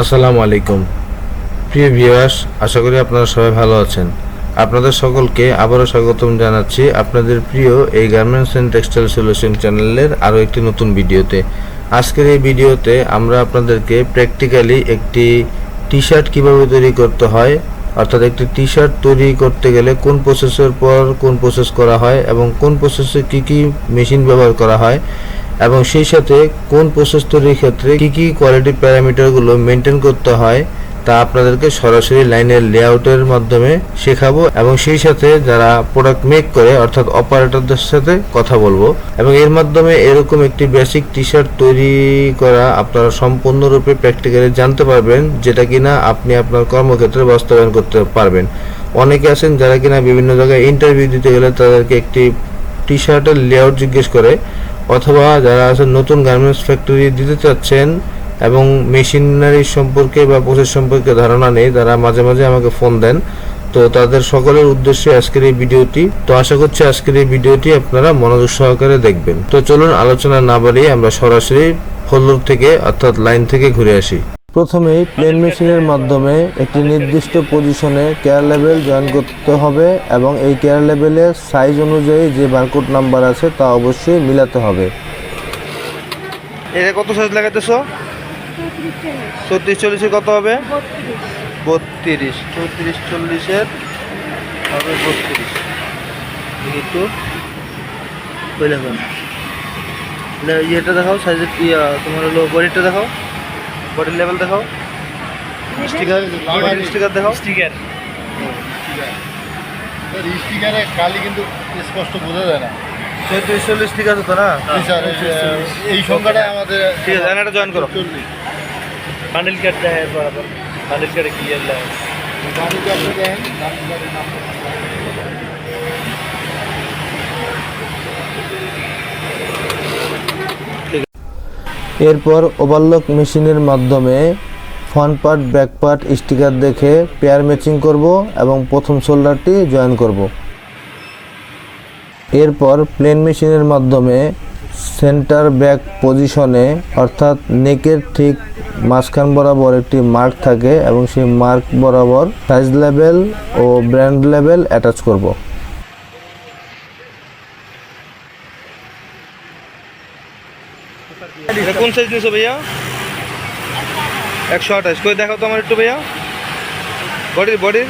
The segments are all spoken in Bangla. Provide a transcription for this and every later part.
আসসালামু আলাইকুম। প্রিয় ভিউয়ার্স, আশা করি আপনারা সবাই ভালো আছেন। আপনাদের সকলকে আবারও স্বাগতম জানাচ্ছি আপনাদের প্রিয় এই গার্মেন্টস অ্যান্ড টেক্সটাইল সলিউশন চ্যানেলের আরও একটি নতুন ভিডিওতে। আজকের এই ভিডিওতে আমরা আপনাদেরকে প্র্যাকটিক্যালি একটি টি শার্ট কীভাবে তৈরি করতে হয়, অর্থাৎ একটি টি শার্ট তৈরি করতে গেলে কোন প্রসেসের পর কোন প্রসেস করা হয় এবং কোন প্রসেসে কী কী মেশিন ব্যবহার করা হয় এবং সেই সাথে কোন প্রসেস তৈরির ক্ষেত্রে কী কী কোয়ালিটি প্যারামিটারগুলো মেনটেন করতে হয় তা আপনাদেরকে সরাসরি লাইনের লেআউটের মাধ্যমে শেখাবো এবং সেই সাথে যারা প্রোডাক্ট মেক করে, অর্থাৎ অপারেটরদের সাথে কথা বলব এবং এর মাধ্যমে এরকম একটি বেসিক টি শার্ট তৈরি করা আপনারা সম্পূর্ণরূপে প্র্যাকটিক্যালি জানতে পারবেন যেটা কিনা আপনি আপনার কর্মক্ষেত্রে বাস্তবায়ন করতে পারবেন। অনেকে আছেন যারা কিনা বিভিন্ন জায়গায় ইন্টারভিউ দিতে গেলে তাদেরকে একটি টি শার্টের লেআউট জিজ্ঞেস করে। অথবা যারা আছেন নতুন গার্মেন্টস ফ্যাক্টরি দিতে চাচ্ছেন এবং মেশিনারি সম্পর্কে বা প্রসেস সম্পর্কে ধারণা নেই, তারা মাঝে মাঝে আমাকে ফোন দেন। তো তাদের সকলের উদ্দেশ্যে আজকের এই ভিডিওটি, তো আশা করছি আজকের এই ভিডিওটি আপনারা মনোযোগ সহকারে দেখবেন। তো চলুন আলোচনা না বাড়িয়ে আমরা সরাসরি ফলোর থেকে, অর্থাৎ লাইন থেকে ঘুরে আসি। প্রথমেই প্লেন মেশিনের মাধ্যমে একটি নির্দিষ্ট পজিশনে কেয়ার লেভেল জয়েন করতে হবে এবং এই কেয়ার লেভেলের সাইজ অনুযায়ী যে বারকোড নাম্বার আছে তা অবশ্যই মিলাতে হবে। এটা কত সাইজ লাগাইতেছো? চৌত্রিশ চল্লিশের কত হবে? বত্রিশ। চৌত্রিশ চল্লিশের হবে বত্রিশ। ইয়েটা দেখাও সাইজের তোমার হলো বডিটা দেখাও। বডির লেভেল দেখাও। স্টিকার স্টিকার দেখাও। স্টিকার স্টিকারে কালি কিন্তু স্পষ্ট বোঝা যায় না। চল্লিশ ঠিক আছে তো না? এই সংখ্যাটা আমাদের ঠিক আছে এটা জয়েন করো। চল্লিশ। বান্ডেল কাট দেয় বরাবর বান্ডেল কাটে ক্লিয়ার দেয় বাড়িতে আপনি দেখেন এরপর ওভারলক মেশিনের মাধ্যমে front part back part sticker দেখে পেয়ার ম্যাচিং করব এবং প্রথম শোল্ডারটি জয়েন করব। এরপর প্লেন মেশিনের মাধ্যমে সেন্টার ব্যাক পজিশনে অর্থাৎ নেকের ঠিক মাঝখান বরাবর একটি মার্ক থাকে এবং সেই মার্ক বরাবর সাইজ লেভেল ও ব্র্যান্ড লেভেল অ্যাটাচ করব। এটা কোন সাইজ নিয়েছো ভাইয়া? একশো আঠাশ। কই দেখাও তো আমার একটু ভাইয়া। বডির বডির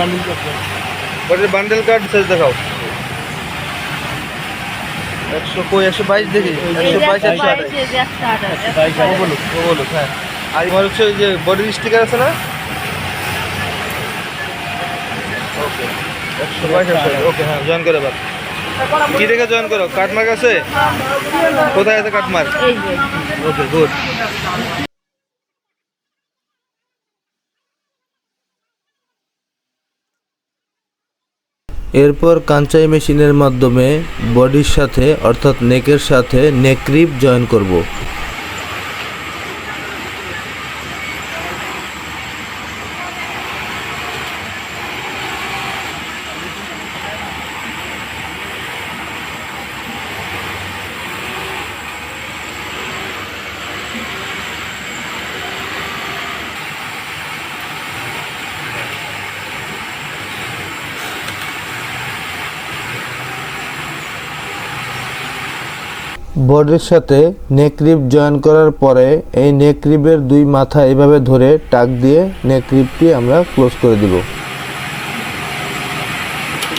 বান্ডিল বডির বান্ডেল কার্ড সাইজ দেখাও। একশো কই একশো বাইশ দেখি? একশো বাইশ একশো আঠাশ। ও বলুক ও বলুক হ্যাঁ। আর আমার হচ্ছে ওই যে বডির স্টিকার আছে না? ওকে একশো বাইশ একশো ওকে হ্যাঁ জয়েন করে এবার কি দেখে জয়েন করো? কাটমার্ক আছে? কোথায় আছে কাটমার্ক ওকে গুড এরপর কাঞ্চাই মেশিনের মাধ্যমে বডির সাথে অর্থাৎ নেকের সাথে নেক রিপ জয়েন করব। বডির সাথে নেক রিপ জয়েন করার পরে এই নেক রিপের দুই মাথা এভাবে ধরে টাক দিয়ে নেক রিপটি আমরা ক্লোজ করে দিব।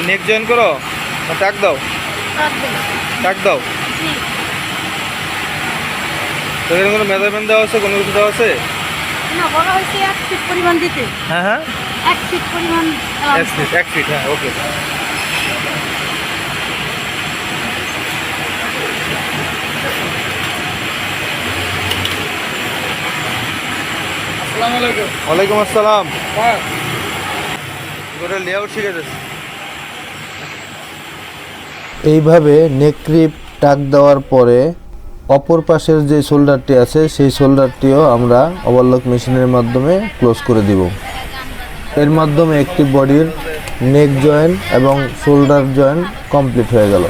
নেক জয়েন করো? টাক দাও। টাক দাও। এখানে কোনো মেজারমেন্ট দেওয়া আছে? কোনো কিছু দেওয়া আছে? না বলা হয়েছে এক ফিট পরিমাণ দিতে। হ্যাঁ হ্যাঁ। এক ফিট পরিমাণ এক ফিট এক ফিট হ্যাঁ ওকে ওয়ালাইকুম আসসালাম। গোটা লেআউট শিখে যাচ্ছে এইভাবে নেক রিপ টাক দেওয়ার পরে অপর পাশের যে শোল্ডারটি আছে সেই শোল্ডারটিও আমরা ওভারলক মেশিনের মাধ্যমে ক্লোজ করে দিব। এর মাধ্যমে একটি বডির নেক জয়েন্ট এবং শোল্ডার জয়েন্ট কমপ্লিট হয়ে গেল।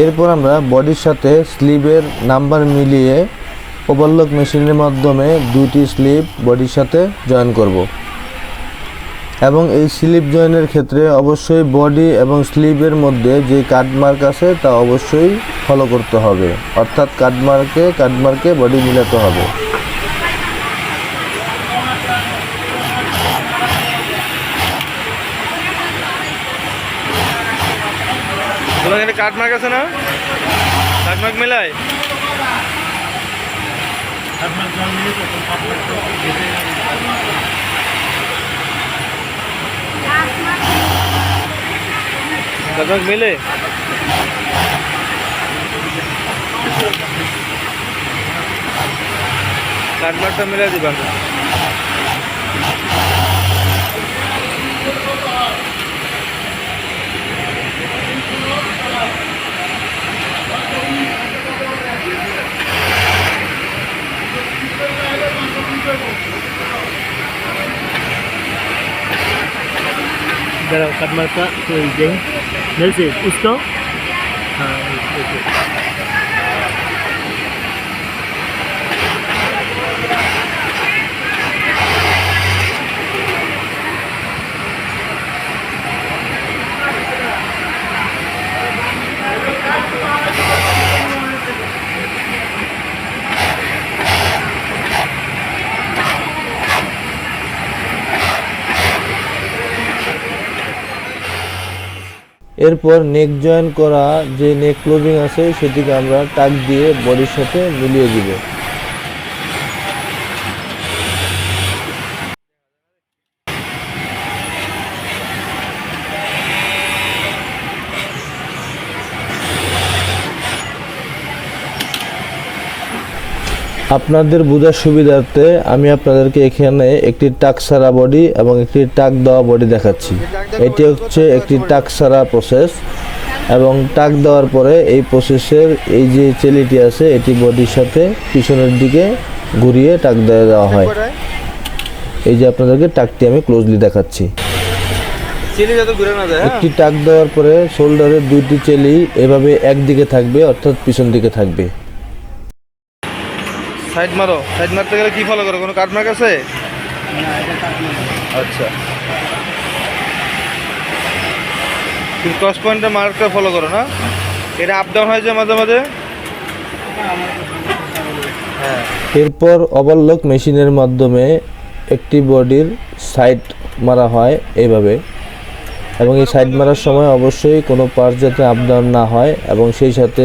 এরপর আমরা বডির সাথে স্লিভের নাম্বার মিলিয়ে ওভারলক মেশিনের মাধ্যমে দুটি স্লিপ বডির সাথে জয়েন করব। এবং এই স্লিপ জয়েনের ক্ষেত্রে অবশ্যই বডি এবং স্লিপের মধ্যে যে কাটমার্ক আছে তা অবশ্যই ফলো করতে হবে। অর্থাৎ কাটমার্কে কাটমার্কে বডি মিলাতে হবে। তোমার এখানে কাঠ আছে না? মার্ক মেলায়? মার্ক মেলে? কাঠ মার্কটা মিলাই দিবা। जरा कदमा का तो दें मेरे से उसको हाँ এরপর নেক জয়েন করা যে নেক ক্লোজিং আছে, সেটিকে আমরা টাক দিয়ে বডির সাথে মিলিয়ে দিব। আপনাদের বোঝার সুবিধার্থে আমি আপনাদেরকে এখানে একটি টাক সারা বডি এবং একটি টাক দেওয়া বডি দেখাচ্ছি। এটি হচ্ছে একটি টাক সারা প্রসেস এবং টাক দেওয়ার পরে এই প্রসেসের এই যে চেলিটি আছে এটি বডির সাথে পিছনের দিকে ঘুরিয়ে টাক দিয়ে দেওয়া হয়। এই যে আপনাদেরকে টাকটি আমি ক্লোজলি দেখাচ্ছি। হ্যাঁ? একটি টাক দেওয়ার পরে শোল্ডারের দুইটি চেলি এভাবে একদিকে থাকবে অর্থাৎ পিছন দিকে থাকবে। সাইড মারো, সাইড মারতে গেলে কি ফলো করো? কোনো কাঠ মার্ক আছে? আচ্ছা। তুমি ক্রস পয়েন্টের মার্কটা ফলো করো না? এটা আপ ডাউন হয়ে যায় মাঝে মাঝে? এরপর ওভারলক মেশিনের মাধ্যমে একটি বডির সাইড মারা হয় এইভাবে। এবং এই সাইড মারার সময় অবশ্যই কোনো পার্ট যাতে আপ ডাউন না হয়, এবং সেই সাথে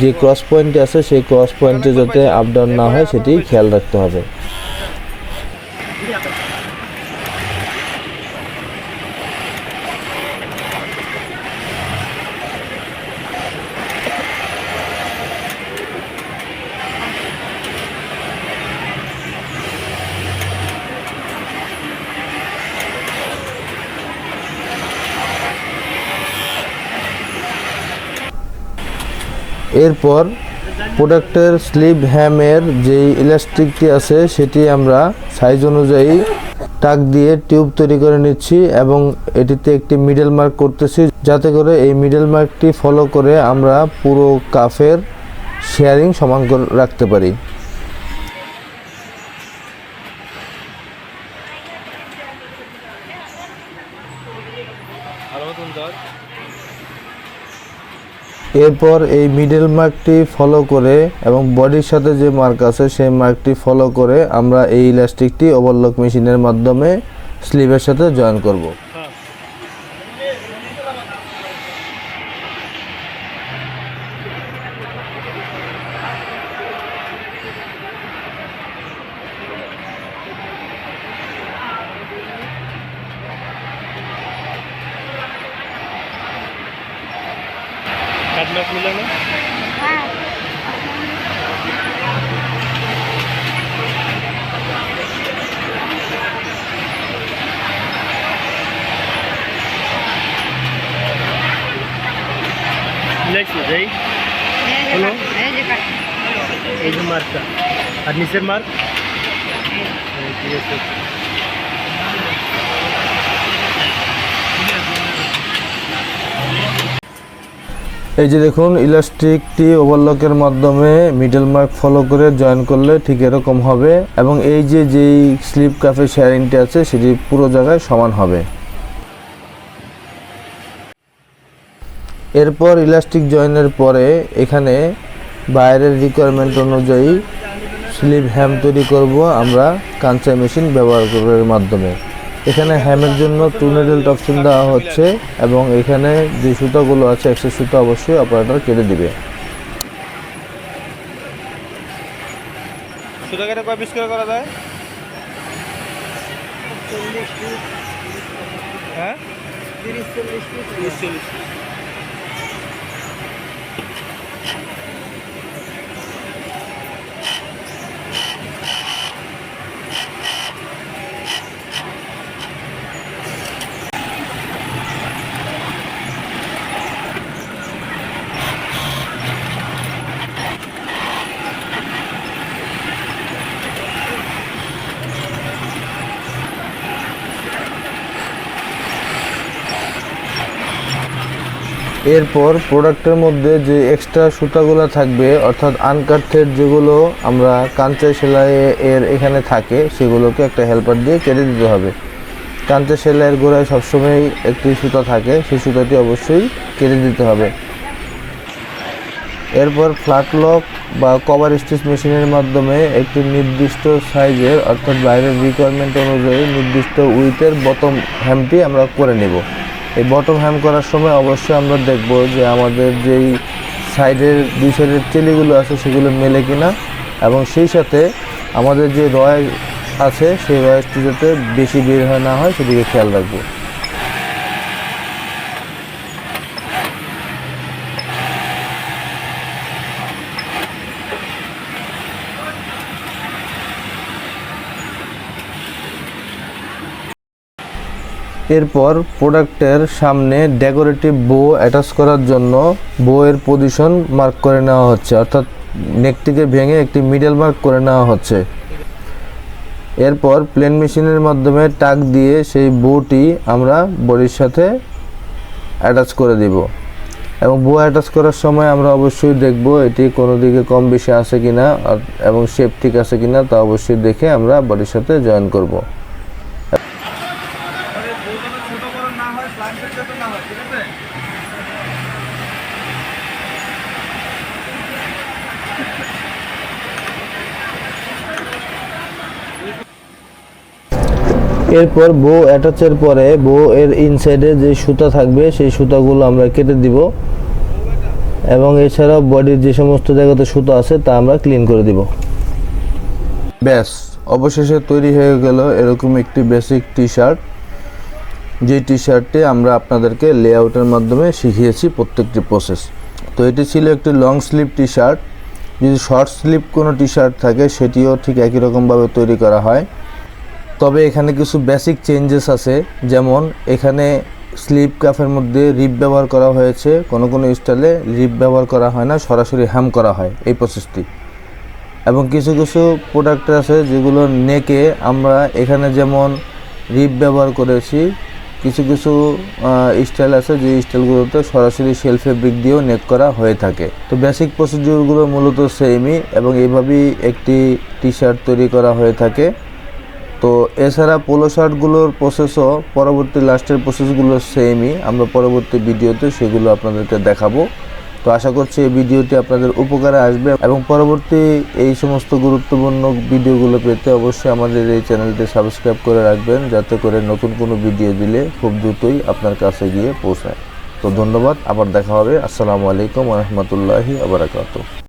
যে ক্রস পয়েন্টে আছে, সেই ক্রস পয়েন্টে যাতে আপ ডাউন না হয় সেটি খেয়াল রাখতে হবে। এরপর প্রোডাক্টের স্লিভ হ্যামের যে ইলাস্টিকটি আছে, সেটি আমরা সাইজ অনুযায়ী টাক দিয়ে টিউব তৈরি করে নিচ্ছি এবং এটিতে একটি মিডল মার্ক করতেছি, যাতে করে এই মিডল মার্কটি ফলো করে আমরা পুরো কাফের শেয়ারিং সমান রাখতে পারি। এরপর এই মিডল মার্কটি ফলো করে এবং বডির সাথে যে মার্ক আছে সেই মার্কটি ফলো করে আমরা এই ইলাস্টিকটি ওভারলক মেশিনের মাধ্যমে স্লিভের সাথে জয়েন করব। না খুলে না? লেখছো যাই হলো এই আর নিচের মার্ক ঠিক আছে। এই যে দেখুন, ইলাস্টিকটি ওভারলকের মাধ্যমে মিডল মার্ক ফলো করে জয়েন করলে ঠিক এরকম হবে এবং এই যে যেই স্লিপ কাফে শেয়ারিংটি আছে, সেটি পুরো জায়গায় সমান হবে। এরপর ইলাস্টিক জয়েনের পরে এখানে বাইরের রিকোয়ারমেন্ট অনুযায়ী স্লিপ হ্যাম তৈরি করব আমরা কাঞ্চা মেশিন ব্যবহার করার মাধ্যমে। এখানে হ্যামের জন্য টুনেডেল নেডেল অপশন দেওয়া হচ্ছে এবং এখানে যে সুতাগুলো আছে একশো সুতা অবশ্যই অপারেটর কেটে দিবে সুতা কেটে কয় পিস করে করা যায়? হ্যাঁ? তিরিশ চল্লিশ তিরিশ এরপর প্রোডাক্টের মধ্যে যে এক্সট্রা সুতাগুলো থাকবে, অর্থাৎ আনকাট থ্রেড যেগুলো আমরা কাঞ্চা সেলাই এর এখানে থাকে, সেগুলোকে একটা হেল্পার দিয়ে কেটে দিতে হবে। কাঞ্চা সেলাইয়ের গোড়ায় সবসময় একটি সুতা থাকে, সেই সুতাটি অবশ্যই কেটে দিতে হবে। এরপর ফ্ল্যাট লক বা কভার স্টিচ মেশিনের মাধ্যমে একটি নির্দিষ্ট সাইজের অর্থাৎ বাইরের রিকোয়ারমেন্ট অনুযায়ী নির্দিষ্ট উইথের বটম হ্যামটি আমরা করে নেব। এই বটম হ্যাম করার সময় অবশ্যই আমরা দেখব যে আমাদের যেই সাইডের, দুই সাইডের চেলিগুলো আছে সেগুলো মেলে কিনা এবং সেই সাথে আমাদের যে রয় আছে, সেই রয়েসটি যাতে বেশি বের হয় না হয় সেদিকে খেয়াল রাখব। এরপর প্রোডাক্টের সামনে ডেকোরেটিভ বো অ্যাটাচ করার জন্য বউয়ের পজিশন মার্ক করে নেওয়া হচ্ছে। অর্থাৎ নেকটিকে ভেঙে একটি মিডল মার্ক করে নেওয়া হচ্ছে। এরপর প্লেন মেশিনের মাধ্যমে টাক দিয়ে সেই বোটি আমরা বডির সাথে অ্যাটাচ করে দিব। এবং বো অ্যাটাচ করার সময় আমরা অবশ্যই দেখব এটি কোনো দিকে কম বেশি আছে কিনা, আর- এবং শেপ ঠিক আছে কিনা তা অবশ্যই দেখে আমরা বডির সাথে জয়েন করব ছোট বড় না হয় প্লান্টের যাতে না হয় ঠিক আছে এরপর বো অ্যাটাচের পরে বো এর ইনসাইডে যে সুতা থাকবে, সেই সুতাগুলো আমরা কেটে দিব। এবং এছাড়াও বডির যে সমস্ত জায়গাতে সুতা আছে, তা আমরা ক্লিন করে দিব। ব্যাস, অবশেষে তৈরি হয়ে গেল এরকম একটি বেসিক টি শার্ট যে টি শার্টটি আমরা আপনাদেরকে লেআউটের মাধ্যমে শিখিয়েছি প্রত্যেকটি প্রসেস তো এটি ছিল একটি লং স্লিভ টি শার্ট যদি শর্ট স্লিভ কোনো টি শার্ট থাকে, সেটিও ঠিক একই রকমভাবে তৈরি করা হয়। তবে এখানে কিছু বেসিক চেঞ্জেস আছে, যেমন এখানে স্লিপ কাফের মধ্যে রিপ ব্যবহার করা হয়েছে, কোনো কোনো স্টাইলে রিপ ব্যবহার করা হয় না, সরাসরি হ্যাম করা হয় এই প্রসেসটি এবং কিছু কিছু প্রোডাক্ট আছে যেগুলো নেকে আমরা এখানে যেমন রিপ ব্যবহার করেছি, কিছু কিছু স্টাইল আছে যে স্টাইলগুলোতে সরাসরি সেল ফেব্রিক দিয়েও নেক করা হয়ে থাকে। তো বেসিক প্রসিডিউরগুলো মূলত সেমই এবং এইভাবেই একটি টি শার্ট তৈরি করা হয়ে থাকে। তো এছাড়া পোলো শার্টগুলোর প্রসেসও পরবর্তী লাস্টের প্রসেসগুলো সেমই আমরা পরবর্তী ভিডিওতে সেগুলো আপনাদেরকে দেখাবো। তো আশা করছি এই ভিডিওটি আপনাদের উপকারে আসবে এবং পরবর্তী এই সমস্ত গুরুত্বপূর্ণ ভিডিওগুলো পেতে অবশ্যই আমাদের এই চ্যানেলটি সাবস্ক্রাইব করে রাখবেন, যাতে করে নতুন কোনো ভিডিও দিলে খুব দ্রুতই আপনার কাছে গিয়ে পৌঁছায়। তো ধন্যবাদ, আবার দেখা হবে। আসসালামু আলাইকুম রহমতুল্লাহি আবরাকাতু